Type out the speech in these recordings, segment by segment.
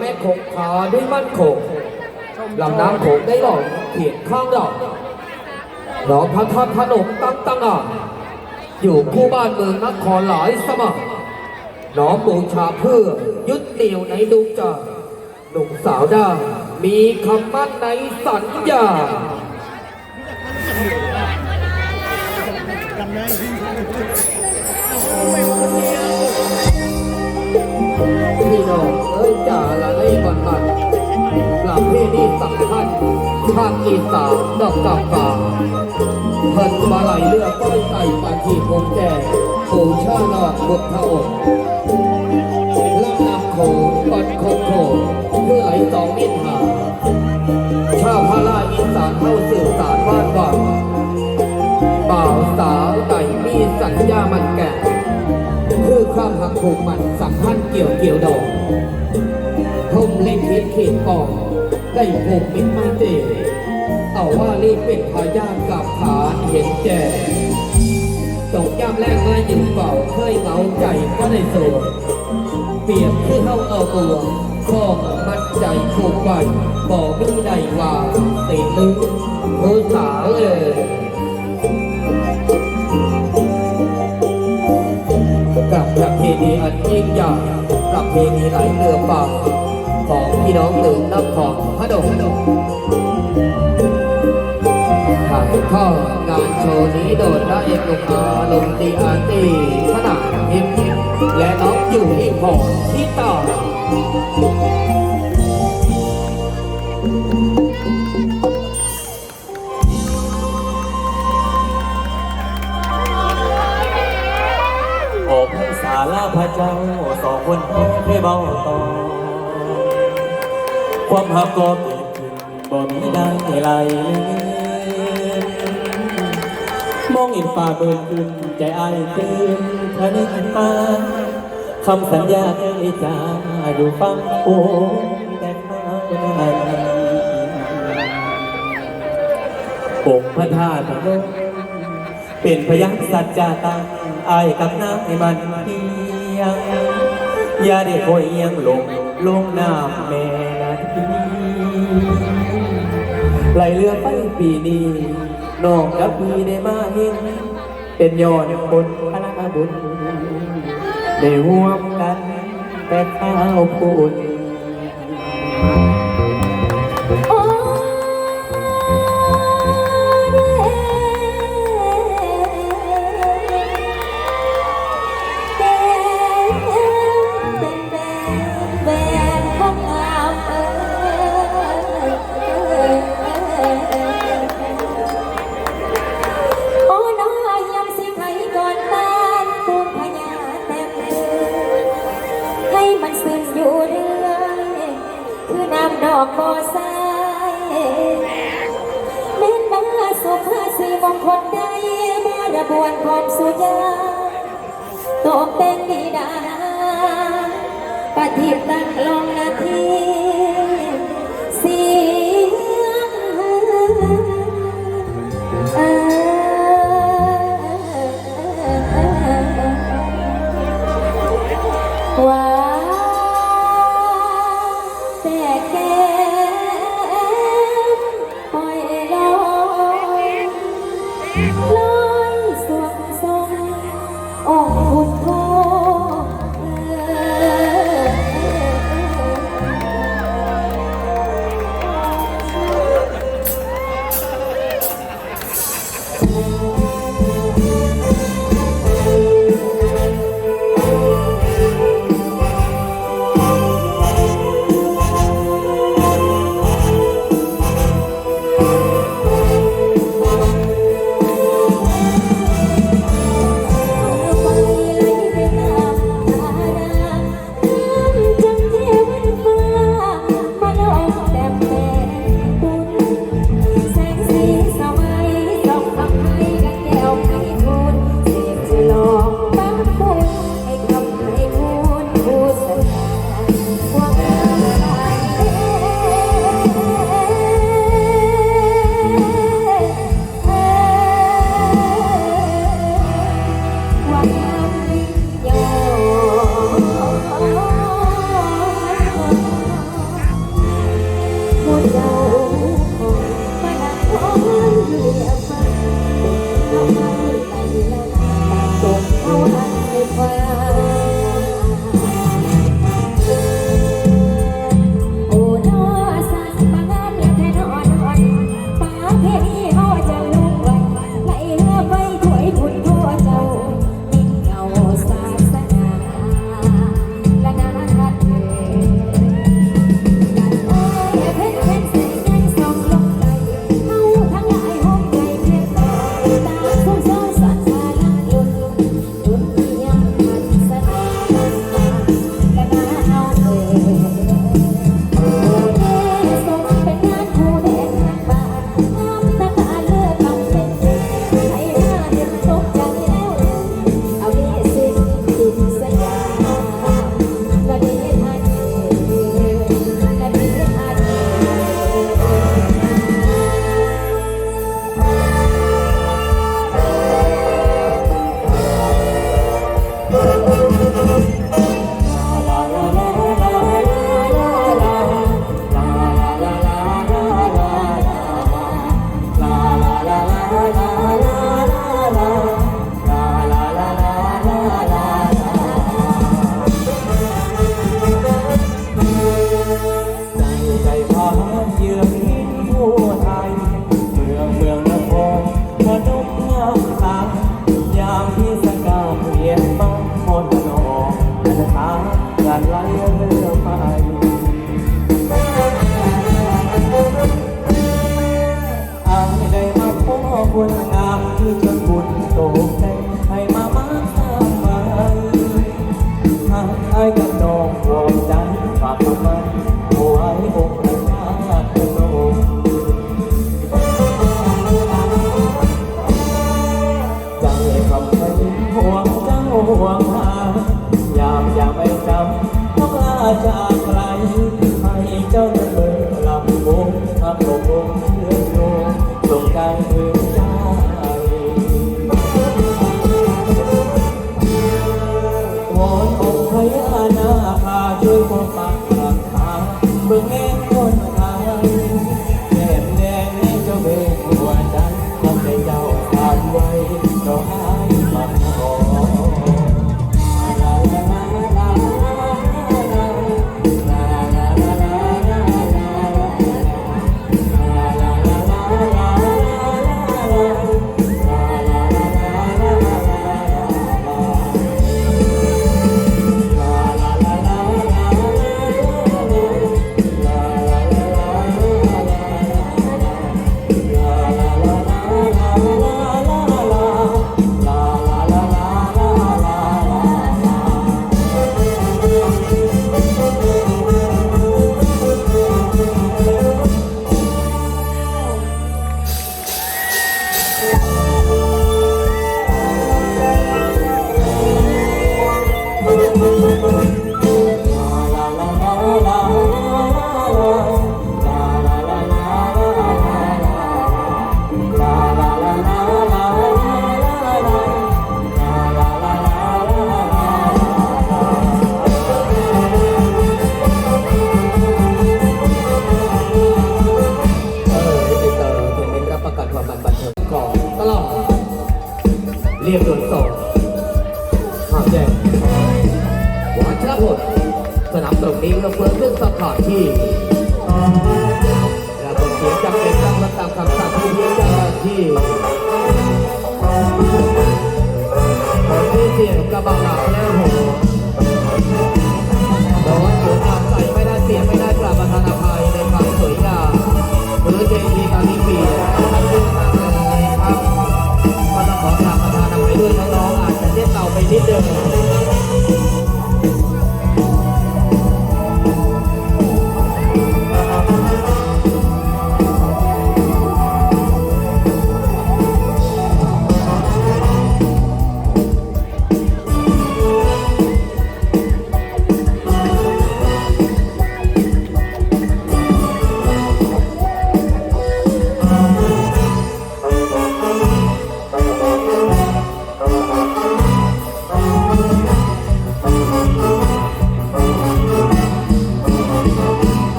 แม่คงคาด้วยมั่นคงลำน้ำโขงได้หล่อเขียนข้างดอกหนอพระธาตุพนมตั้งตั้งอะอยู่คู่บ้านเมืองนครหลายสมัครน้อมบูชาเพื่อยึดเหนี่ยวในดวงใจหนุ่มสาวได้มีคำมั่นในสัญญา พี่น้องเอ้ยจ่าละไอ้บันบันหลับเพนี้สำคัญภาคอีสานดอกกาบกาเพิ่นมาไหลเรือก้อยไก่ปาทีพงแก่ปูชาดอกบุตรพระองค์ลำน้ำโขงปัดโคงโขงเพื่อไหลสองมิตรหาชาวพาราอีสานเข้าสื่อ ผูกมันสัมพันธ์เกี่ยวเกี่ยวดอกทมเล็กคิดเขตปองได้ผูกมิตรไม่เจเอาว่ารีบเป็นพายามกับฐานเห็นแก่ตกย่ำแรกมาอยู่เป่าเคยเหงาใจก็ได้โสดเปรียบคือเข้าเอาตัวข้อมัดใจผูกไว้บอกไม่ได้ว่าติดลึกผู้สาวเอ่ย มีอันยิ่งใหญ่ประเพณีไหลเรือฟังของพี่น้องหนึ่งนคระดงถ่ายทอดงานโชว์นี้โดยพระเอกลงมอาลงตีอาร์ตีขนาดเอ็มและน้องอยู่ที่พอที่ต่อ พระเจ้าสองคนเคยเบาต่อ ความหักก็เกิดขึ้นบ่มีได้ไหลมองเห็นฟ้าเบินขึ้นใจอายตื่นทะนึกมาคำสัญญาเคยจาอยู่ฟังโอ้แต่ข้าได้องพระธาตุเป็นพยัญสัจจาตังอายกับน้ำให้มันเพี ยง อย่าได้คอยเอียงลงลงน้ำแม่นาทีไหลเรือไปปีนี้น้องกับพี่ได้มาเห็นเป็นยอดคนพระบุญได้ร่วมกันแต่ข้าวปุญโคือน้ำดอกบอสายเม้นมาสุภาษีมงคลใดมาระบวนพร้อมสุยาตกเป็นดีดาปฏิบตั้งลงนาที รียบดนสองข่าวแจ้งวันชรพลสนามตรงนี้เราเบิดเรื่อสถานที่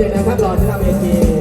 ด้วยนะครับหลอดที่ทำเอที